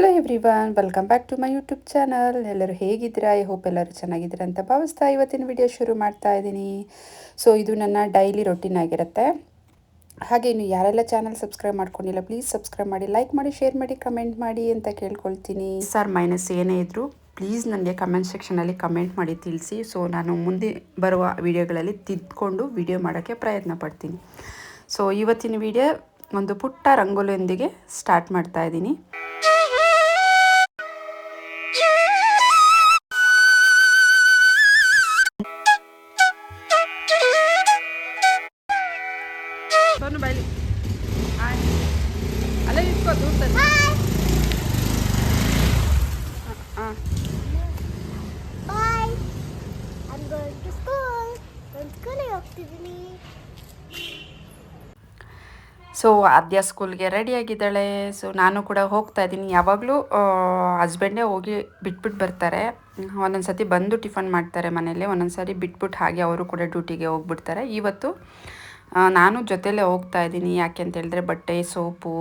Hello everyone welcome back to my YouTube channel ಎಲ್ಲರೂ ಹೇಗಿದ್ದೀರಾ? I hope ಎಲ್ಲರೂ ಚೆನ್ನಾಗಿದ್ದೀರಾ ಅಂತ ಭಾವಿಸ್ತಾ ಇವತ್ತಿನ ವಿಡಿಯೋ ಶುರು ಮಾಡ್ತಾ ಇದ್ದೀನಿ. ಸೊ ಇದು ನನ್ನ ಡೈಲಿ ರೊಟೀನ್ ಆಗಿರುತ್ತೆ. ಹಾಗೆ ಇನ್ನು ಯಾರೆಲ್ಲ ಚಾನಲ್ ಸಬ್ಸ್ಕ್ರೈಬ್ ಮಾಡ್ಕೊಂಡಿಲ್ಲ ಪ್ಲೀಸ್ ಸಬ್ಸ್ಕ್ರೈಬ್ ಮಾಡಿ ಲೈಕ್ ಮಾಡಿ ಶೇರ್ ಮಾಡಿ ಕಮೆಂಟ್ ಮಾಡಿ ಅಂತ ಕೇಳ್ಕೊಳ್ತೀನಿ. ಸರ್ ಮೈನಸ್ ಏನೇ ಇದ್ದರೂ ಪ್ಲೀಸ್ ನನಗೆ ಕಮೆಂಟ್ ಸೆಕ್ಷನಲ್ಲಿ ಕಮೆಂಟ್ ಮಾಡಿ ತಿಳಿಸಿ. ಸೊ ನಾನು ಮುಂದೆ ಬರುವ ವಿಡಿಯೋಗಳಲ್ಲಿ ತಿದ್ಕೊಂಡು ವಿಡಿಯೋ ಮಾಡೋಕ್ಕೆ ಪ್ರಯತ್ನ ಪಡ್ತೀನಿ. ಸೊ ಇವತ್ತಿನ ವಿಡಿಯೋ ಒಂದು ಪುಟ್ಟ ರಂಗೋಲಿಯೊಂದಿಗೆ ಸ್ಟಾರ್ಟ್ ಮಾಡ್ತಾ ಇದ್ದೀನಿ. ಹೋಗ್ತಿದ್ದೀನಿ ಸೊ ಆದ್ಯ ಸ್ಕೂಲ್ಗೆ ರೆಡಿಯಾಗಿದ್ದಾಳೆ ಸೊ ನಾನು ಕೂಡ ಹೋಗ್ತಾ ಇದ್ದೀನಿ. ಯಾವಾಗಲೂ ಹಸ್ಬೆಂಡೇ ಹೋಗಿ ಬಿಟ್ಬಿಟ್ಟು ಬರ್ತಾರೆ. ಒಂದೊಂದು ಸತಿ ಬಂದು ಟಿಫನ್ ಮಾಡ್ತಾರೆ ಮನೇಲಿ ಒಂದೊಂದು ಸಾರಿ ಬಿಟ್ಬಿಟ್ಟು ಹಾಗೆ ಅವರು ಕೂಡ ಡ್ಯೂಟಿಗೆ ಹೋಗ್ಬಿಡ್ತಾರೆ. ಇವತ್ತು ನಾನು ಜೊತೆಲೇ ಹೋಗ್ತಾ ಇದ್ದೀನಿ. ಯಾಕೆ ಅಂತ ಹೇಳಿದ್ರೆ ಬಟ್ಟೆ, ಸೋಪು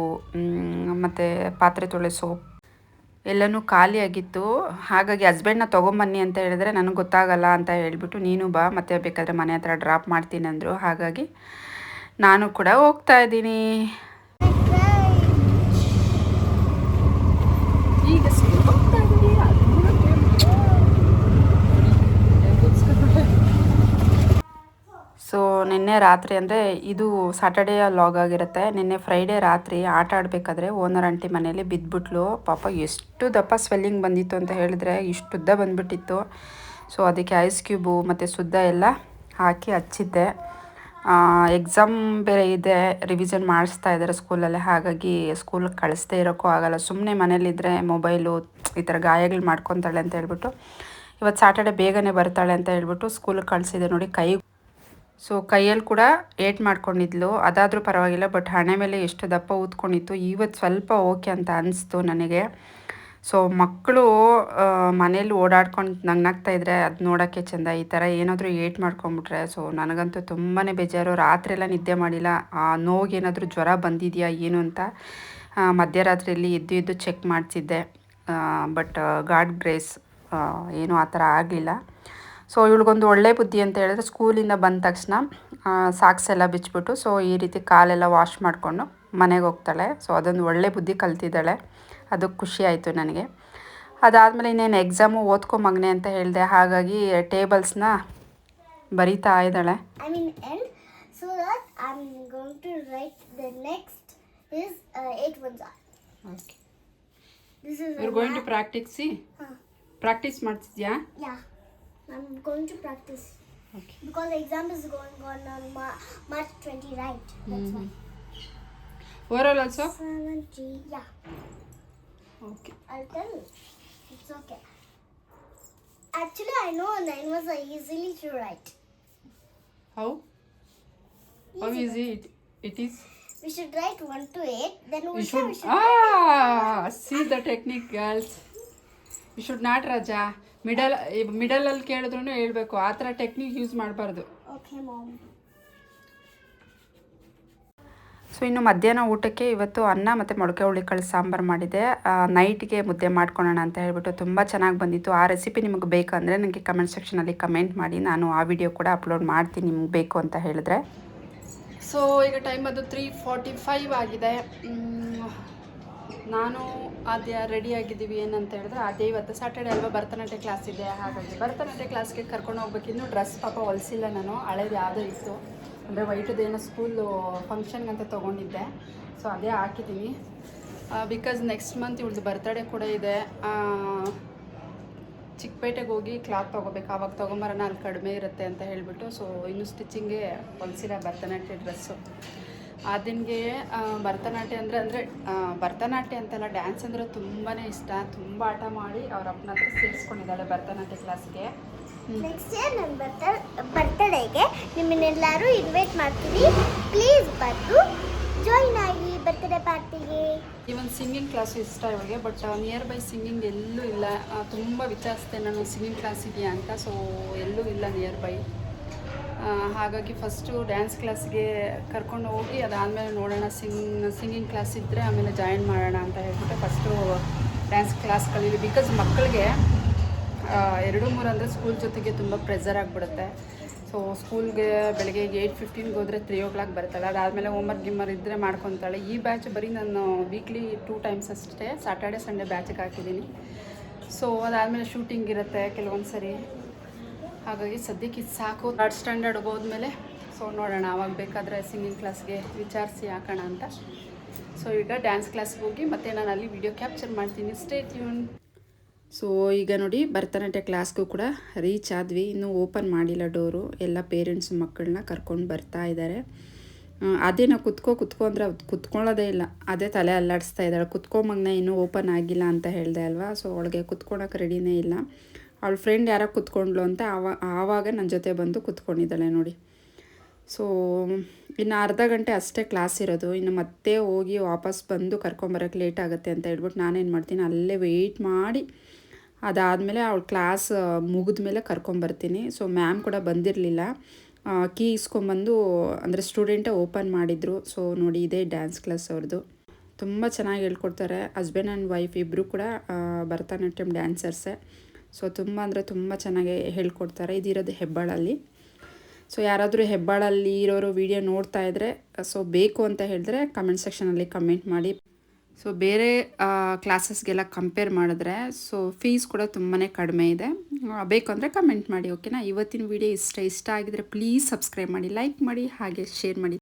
ಮತ್ತು ಪಾತ್ರೆ ತೊಳೆ ಸೋಪ್ ಎಲ್ಲನೂ ಖಾಲಿಯಾಗಿತ್ತು. ಹಾಗಾಗಿ ಹಸ್ಬೆಂಡ್ನ ತೊಗೊಂಬನ್ನಿ ಅಂತ ಹೇಳಿದ್ರೆ ನನಗೆ ಗೊತ್ತಾಗಲ್ಲ ಅಂತ ಹೇಳಿಬಿಟ್ಟು ನೀನು ಬಾ ಮತ್ತೆ ಬೇಕಾದರೆ ಮನೆ ಹತ್ರ ಡ್ರಾಪ್ ಮಾಡ್ತೀನಿ ಅಂದರು. ಹಾಗಾಗಿ ನಾನು ಕೂಡ ಹೋಗ್ತಾ ಇದ್ದೀನಿ. ಈಗ ಸೊ ನಿನ್ನೆ ರಾತ್ರಿ ಅಂದರೆ ಇದು ಸಾಟರ್ಡೇ ಲಾಗ್ ಆಗಿರುತ್ತೆ. ನಿನ್ನೆ ಫ್ರೈಡೇ ರಾತ್ರಿ ಆಟ ಆಡಬೇಕಾದ್ರೆ ಓನರ್ ಆಂಟಿ ಮನೇಲಿ ಬಿದ್ದುಬಿಟ್ಲು ಪಾಪ ಎಷ್ಟು ದಪ್ಪ ಸ್ವೆಲ್ಲಿಂಗ್ ಬಂದಿತ್ತು ಅಂತ ಹೇಳಿದ್ರೆ ಇಷ್ಟುದ್ದ ಬಂದ್ಬಿಟ್ಟಿತ್ತು. ಸೊ ಅದಕ್ಕೆ ಐಸ್ ಕ್ಯೂಬು ಮತ್ತು ಸುದ್ದ ಎಲ್ಲ ಹಾಕಿ ಹಚ್ಚಿದ್ದೆ. ಎಕ್ಸಾಮ್ ಬೇರೆ ಇದೆ ರಿವಿಷನ್ ಮಾಡಿಸ್ತಾ ಇದ್ದಾರೆ ಸ್ಕೂಲಲ್ಲೇ ಹಾಗಾಗಿ ಸ್ಕೂಲಿಗೆ ಕಳಿಸ್ದೇ ಇರೋಕ್ಕೂ ಆಗಲ್ಲ. ಸುಮ್ಮನೆ ಮನೇಲಿದ್ದರೆ ಮೊಬೈಲು ಈ ಥರ ಗಾಯಗಳು ಮಾಡ್ಕೊತಾಳೆ ಅಂತ ಹೇಳ್ಬಿಟ್ಟು. ಇವತ್ತು ಸಾಟರ್ಡೆ ಬೇಗನೆ ಬರ್ತಾಳೆ ಅಂತ ಹೇಳ್ಬಿಟ್ಟು ಸ್ಕೂಲಿಗೆ ಕಳಿಸಿದೆ ನೋಡಿ, ಕೈ ಸೊ ಕೈಯಲ್ಲಿ ಕೂಡ ಏಟ್ ಮಾಡ್ಕೊಂಡಿದ್ಲು. ಅದಾದರೂ ಪರವಾಗಿಲ್ಲ ಬಟ್ ಹಣೆ ಮೇಲೆ ಎಷ್ಟು ದಪ್ಪ ಊದ್ಕೊಂಡಿತ್ತು ಇವತ್ತು ಸ್ವಲ್ಪ ಓಕೆ ಅಂತ ಅನಿಸ್ತು ನನಗೆ. ಸೊ ಮಕ್ಕಳು ಮನೇಲಿ ಓಡಾಡ್ಕೊಂಡು ನಗ್ನಾಗ್ತಾ ಇದ್ರೆ ಅದು ನೋಡೋಕ್ಕೆ ಚೆಂದ. ಈ ಥರ ಏನಾದರೂ ಏಟ್ ಮಾಡ್ಕೊಂಬಿಟ್ರೆ ಸೊ ನನಗಂತೂ ತುಂಬಾ ಬೇಜಾರು. ರಾತ್ರಿ ಎಲ್ಲ ನಿದ್ದೆ ಮಾಡಿಲ್ಲ. ಆ ನೋವಿಗೆ ಏನಾದರೂ ಜ್ವರ ಬಂದಿದೆಯಾ, ಏನು ಅಂತ ಮಧ್ಯರಾತ್ರಿಯಲ್ಲಿ ಇದ್ದು ಇದ್ದು ಚೆಕ್ ಮಾಡಿಸಿದ್ದೆ ಬಟ್ ಗಾಡ್ ಗ್ರೇಸ್ ಏನೂ ಆ ಥರ ಆಗಲಿಲ್ಲ. ಸೊ ಇವಳಿಗೊಂದು ಒಳ್ಳೆ ಬುದ್ಧಿ ಅಂತ ಹೇಳಿದ್ರೆ ಸ್ಕೂಲಿಂದ ಬಂದ ತಕ್ಷಣ ಸಾಕ್ಸ್ ಎಲ್ಲ ಬಿಚ್ಚಿಬಿಟ್ಟು ಸೊ ಈ ರೀತಿ ಕಾಲೆಲ್ಲ ವಾಶ್ ಮಾಡಿಕೊಂಡು ಮನೆಗೆ ಹೋಗ್ತಾಳೆ. ಸೊ ಅದೊಂದು ಒಳ್ಳೆ ಬುದ್ಧಿ ಕಲ್ತಿದ್ದಾಳೆ. ಅದಕ್ಕೆ ಖುಷಿ ಆಯಿತು ನನಗೆ. ಅದಾದಮೇಲೆ ಇನ್ನೇನು ಎಕ್ಸಾಮು ಓದ್ಕೊ ಮಗನೆ ಅಂತ ಹೇಳಿದೆ. ಹಾಗಾಗಿ ಟೇಬಲ್ಸ್ನ ಬರೀತಾ ಇದ್ದಾಳೆ. Is uh. ಪ್ರಾಕ್ಟೀಸ್ ಮಾಡ್ತಿದ್ಯಾ. I'm going to practice. Okay. Because the exam is going on on March 20, right? That's why. Mm-hmm. Overall also? 70, yeah. Okay. I'll tell you. It's okay. Actually, I know 9 was easily to write. How? How Easy it, it is? We should write 1 to 8, then we should. should. Ah, see the technique, girls. You should not, Raja. Middle ಮಿಡಲಲ್ಲಿ ಕೇಳಿದ್ರು ಹೇಳ್ಬೇಕು. ಆ ಥರ technique use ಮಾಡಬಾರ್ದು. So ಇನ್ನು ಮಧ್ಯಾಹ್ನ ಊಟಕ್ಕೆ ಇವತ್ತು ಅನ್ನ ಮತ್ತು ಮೊಳಕೆ ಹುಳಿಕಾಳು ಸಾಂಬಾರು ಮಾಡಿದೆ. ನೈಟ್ಗೆ ಮುದ್ದೆ ಮಾಡ್ಕೊಳ್ಳೋಣ ಅಂತ ಹೇಳ್ಬಿಟ್ಟು ತುಂಬ ಚೆನ್ನಾಗಿ ಬಂದಿತ್ತು. ಆ ರೆಸಿಪಿ ನಿಮಗೆ ಬೇಕಂದರೆ ನನಗೆ ಕಮೆಂಟ್ ಸೆಕ್ಷನಲ್ಲಿ ಕಮೆಂಟ್ ಮಾಡಿ. ನಾನು ಆ ವಿಡಿಯೋ ಕೂಡ ಅಪ್ಲೋಡ್ ಮಾಡ್ತೀನಿ. ನಿಮ್ಗೆ ಬೇಕು ಅಂತ ಹೇಳಿದ್ರೆ. ಸೊ ಈಗ ಟೈಮ್ ಅದು ತ್ರೀ ಫಾರ್ಟಿ ಫೈವ್ ಆಗಿದೆ ನಾನು ಆದ್ಯ ರೆಡಿ ಆಗಿದ್ದೀವಿ ಏನಂತ ಹೇಳಿದ್ರೆ ಅದೇ ಇವತ್ತು ಸ್ಯಾಟರ್ಡೆ ಅಲ್ವಾ ಭರತನಾಟ್ಯ ಕ್ಲಾಸ್ ಇದೆ, ಹಾಗಾಗಿ ಭರತನಾಟ್ಯ ಕ್ಲಾಸ್ಗೆ ಕರ್ಕೊಂಡು ಹೋಗ್ಬೇಕಿನ್ನು ಡ್ರೆಸ್ ಪಾಪ ಹೊಲಿಸಿಲ್ಲ ನಾನು, ಹಳೇದು ಯಾವುದೋ ಇತ್ತು. ಅಂದರೆ ವೈಟದೇನೋ ಸ್ಕೂಲು ಫಂಕ್ಷನ್ಗಂತ ತೊಗೊಂಡಿದ್ದೆ. ಸೊ ಅದೇ ಹಾಕಿದ್ದೀನಿ. ಬಿಕಾಸ್ ನೆಕ್ಸ್ಟ್ ಮಂತ್ ಇವಳ್ದು ಬರ್ತಡೇ ಕೂಡ ಇದೆ. ಚಿಕ್ಕಪೇಟೆಗೆ ಹೋಗಿ ಕ್ಲಾತ್ ತೊಗೋಬೇಕು. ಆವಾಗ ತೊಗೊಂಬರೋಣ, ಅಲ್ಲಿ ಕಡಿಮೆ ಇರುತ್ತೆ ಅಂತ ಹೇಳಿಬಿಟ್ಟು. ಸೊ ಇನ್ನು ಸ್ಟಿಚಿಂಗೇ ಹೊಲಿಸಿಲ್ಲ ಭರತನಾಟ್ಯ ಡ್ರೆಸ್ಸು ಆ ದಿನಗೆ ಭರತನಾಟ್ಯ ಅಂದರೆ ಅಂದರೆ ಭರತನಾಟ್ಯ ಅಂತಲ್ಲ ಡ್ಯಾನ್ಸ್ ಅಂದರೆ ತುಂಬಾ ಇಷ್ಟ. ತುಂಬ ಆಟ ಮಾಡಿ ಅವ್ರ ಅಪ್ಪನ ಹತ್ರ ಸೇರಿಸ್ಕೊಂಡಿದ್ದಾಳೆ ಭರತನಾಟ್ಯ ಕ್ಲಾಸ್ಗೆ ನೆಕ್ಸ್ಟ್ ಇಯರ್ ನನ್ನ ಬರ್ತ ಬರ್ತಡೇಗೆ ನಿಮ್ಮನ್ನೆಲ್ಲರೂ ಇನ್ವೈಟ್ ಮಾಡ್ತೀವಿ. ಪ್ಲೀಸ್ ಬಂದು ಜಾಯಿನ್ ಆಗಿ ಬರ್ತಡೇ ಪಾರ್ಟಿಗೆ ಈವನ್ ಸಿಂಗಿಂಗ್ ಕ್ಲಾಸು ಇಷ್ಟ ಇವಾಗ ಬಟ್ ನಿಯರ್ ಬೈ ಸಿಂಗಿಂಗ್ ಎಲ್ಲೂ ಇಲ್ಲ. ತುಂಬ ವಿಚಾರಿಸ್ದೆ ನಾನು ಸಿಂಗಿಂಗ್ ಕ್ಲಾಸ್ ಇದೆಯಾ ಅಂತ ಸೊ ಎಲ್ಲೂ ಇಲ್ಲ ನಿಯರ್ ಬೈ ಹಾಗಾಗಿ ಫಸ್ಟು ಡ್ಯಾನ್ಸ್ ಕ್ಲಾಸ್ಗೆ ಕರ್ಕೊಂಡು ಹೋಗಿ ಅದಾದಮೇಲೆ ನೋಡೋಣ ಸಿಂಗ್ ಸಿಂಗಿಂಗ್ ಕ್ಲಾಸ್ ಇದ್ದರೆ ಆಮೇಲೆ ಜಾಯಿನ್ ಮಾಡೋಣ ಅಂತ ಹೇಳ್ಬಿಟ್ಟು ಫಸ್ಟು ಡ್ಯಾನ್ಸ್ ಕ್ಲಾಸ್ ಕಲೀಲಿ. ಬಿಕಾಸ್ ಮಕ್ಕಳಿಗೆ ಎರಡು ಮೂರು ಅಂದರೆ ಸ್ಕೂಲ್ ಜೊತೆಗೆ ತುಂಬ ಪ್ರೆಸರ್ ಆಗಿಬಿಡುತ್ತೆ. ಸೊ ಸ್ಕೂಲ್ಗೆ ಬೆಳಗ್ಗೆ ಏಯ್ಟ್ ಫಿಫ್ಟೀನ್ಗೆ ಹೋದರೆ ತ್ರೀ ಓ ಕ್ಲಾಕ್ ಬರ್ತಾಳೆ ಅದಾದಮೇಲೆ ಹೋಮ್ವರ್ಕ್ ಗಿಮ್ಮರ್ ಇದ್ದರೆ ಮಾಡ್ಕೊತಾಳೆ. ಈ ಬ್ಯಾಚ್ ಬರೀ ನಾನು ವೀಕ್ಲಿ ಟೂ ಟೈಮ್ಸ್ ಅಷ್ಟೇ ಸಾಟರ್ಡೆ ಸಂಡೇ ಬ್ಯಾಚಿಗೆ ಹಾಕಿದ್ದೀನಿ. ಸೊ ಅದಾದಮೇಲೆ ಶೂಟಿಂಗ್ ಇರುತ್ತೆ ಕೆಲವೊಂದು ಸರಿ ಹಾಗಾಗಿ ಸದ್ಯಕ್ಕೆ ಇದು ಸಾಕು. ಥರ್ಡ್ ಸ್ಟ್ಯಾಂಡರ್ಡ್ ಹೋದ್ಮೇಲೆ ಸೊ ನೋಡೋಣ, ಅವಾಗ ಬೇಕಾದರೆ ಸಿಂಗಿಂಗ್ ಕ್ಲಾಸ್ಗೆ ವಿಚಾರಿಸಿ ಹಾಕೋಣ ಅಂತ. ಸೊ ಈಗ ಡ್ಯಾನ್ಸ್ ಕ್ಲಾಸ್ಗೆ ಹೋಗಿ, ಮತ್ತೆ ನಾನು ಅಲ್ಲಿ ವಿಡಿಯೋ ಕ್ಯಾಪ್ಚರ್ ಮಾಡ್ತೀನಿ. ಸ್ಟೇ ಟ್ಯೂನ್ ಸೊ ಈಗ ನೋಡಿ, ಭರತನಾಟ್ಯ ಕ್ಲಾಸ್ಗೂ ಕೂಡ ರೀಚ್ ಆದ್ವಿ. ಇನ್ನೂ ಓಪನ್ ಮಾಡಿಲ್ಲ ಡೋರು ಎಲ್ಲ ಪೇರೆಂಟ್ಸ್ ಮಕ್ಕಳನ್ನ ಕರ್ಕೊಂಡು ಬರ್ತಾ ಇದ್ದಾರೆ ಅದೇ ನಾವು ಕುತ್ಕೋ ಕುತ್ಕೋ ಅಂದರೆ ಕುತ್ಕೊಳ್ಳೋದೇ ಇಲ್ಲ. ಅದೇ ತಲೆ ಅಲ್ಲಾಡಿಸ್ತಾ ಇದ್ದಾಳೆ. ಕುತ್ಕೋ ಮಗನ ಇನ್ನೂ ಓಪನ್ ಆಗಿಲ್ಲ ಅಂತ ಹೇಳಿದೆ ಅಲ್ವಾ? ಸೊ ಅವಳಿಗೆ ಕುತ್ಕೊಳಕ್ಕೆ ರೆಡಿನೇ ಇಲ್ಲ. ಅವಳ ಫ್ರೆಂಡ್ ಯಾರೋ ಕೂತ್ಕೊಂಡ್ಳು ಅಂತ ಆವಾಗ ಆವಾಗ ನನ್ನ ಜೊತೆ ಬಂದು ಕೂತ್ಕೊಂಡಿದ್ದಾಳೆ ನೋಡಿ. ಸೊ ಇನ್ನು ಅರ್ಧ ಗಂಟೆ ಅಷ್ಟೇ ಕ್ಲಾಸ್ ಇರೋದು. ಇನ್ನು ಮತ್ತೆ ಹೋಗಿ ವಾಪಸ್ ಬಂದು ಕರ್ಕೊಂಬರೋಕ್ಕೆ ಲೇಟ್ ಆಗುತ್ತೆ ಅಂತ ಹೇಳ್ಬಿಟ್ಟು ನಾನೇನು ಮಾಡ್ತೀನಿ, ಅಲ್ಲೇ ವೆಯ್ಟ್ ಮಾಡಿ ಅದಾದಮೇಲೆ ಅವಳ ಕ್ಲಾಸ್ ಮುಗಿದ ಮೇಲೆ ಕರ್ಕೊಂಬರ್ತೀನಿ ಸೊ ಮ್ಯಾಮ್ ಕೂಡ ಬಂದಿರಲಿಲ್ಲ. ಕೀ ಇಸ್ಕೊಂಬಂದು ಅಂದರೆ ಸ್ಟೂಡೆಂಟೇ ಓಪನ್ ಮಾಡಿದರು. ಸೊ ನೋಡಿ ಇದೇ ಡ್ಯಾನ್ಸ್ ಕ್ಲಾಸ್ ಅವ್ರದ್ದು ತುಂಬ ಚೆನ್ನಾಗಿ ಹೇಳ್ಕೊಡ್ತಾರೆ. ಹಸ್ಬೆಂಡ್ ಆ್ಯಂಡ್ ವೈಫ್ ಇಬ್ಬರು ಕೂಡ ಭರತನಾಟ್ಯಂ ಡ್ಯಾನ್ಸರ್ಸೇ ಸೊ ತುಂಬ ಅಂದರೆ ತುಂಬ ಚೆನ್ನಾಗಿ ಹೇಳ್ಕೊಡ್ತಾರೆ. ಇದಿರೋದು ಹೆಬ್ಬಾಳಲ್ಲಿ. ಸೊ ಯಾರಾದರೂ ಹೆಬ್ಬಾಳಲ್ಲಿ ಇರೋರು ವಿಡಿಯೋ ನೋಡ್ತಾ ಇದ್ದರೆ ಸೊ ಬೇಕು ಅಂತ ಹೇಳಿದ್ರೆ ಕಮೆಂಟ್ ಸೆಕ್ಷನಲ್ಲಿ ಕಮೆಂಟ್ ಮಾಡಿ. ಸೊ ಬೇರೆ ಕ್ಲಾಸಸ್ಗೆಲ್ಲ ಕಂಪೇರ್ ಮಾಡಿದ್ರೆ, ಸೊ ಫೀಸ್ ಕೂಡ ತುಂಬಾ ಕಡಿಮೆ ಇದೆ. ಬೇಕು ಅಂದರೆ ಕಮೆಂಟ್ ಮಾಡಿ, ಓಕೆನಾ? ಇವತ್ತಿನ ವಿಡಿಯೋ ಇಷ್ಟ ಇಷ್ಟ ಆಗಿದ್ರೆ ಪ್ಲೀಸ್ ಸಬ್ಸ್ಕ್ರೈಬ್ ಮಾಡಿ, ಲೈಕ್ ಮಾಡಿ, ಹಾಗೆ ಶೇರ್ ಮಾಡಿ.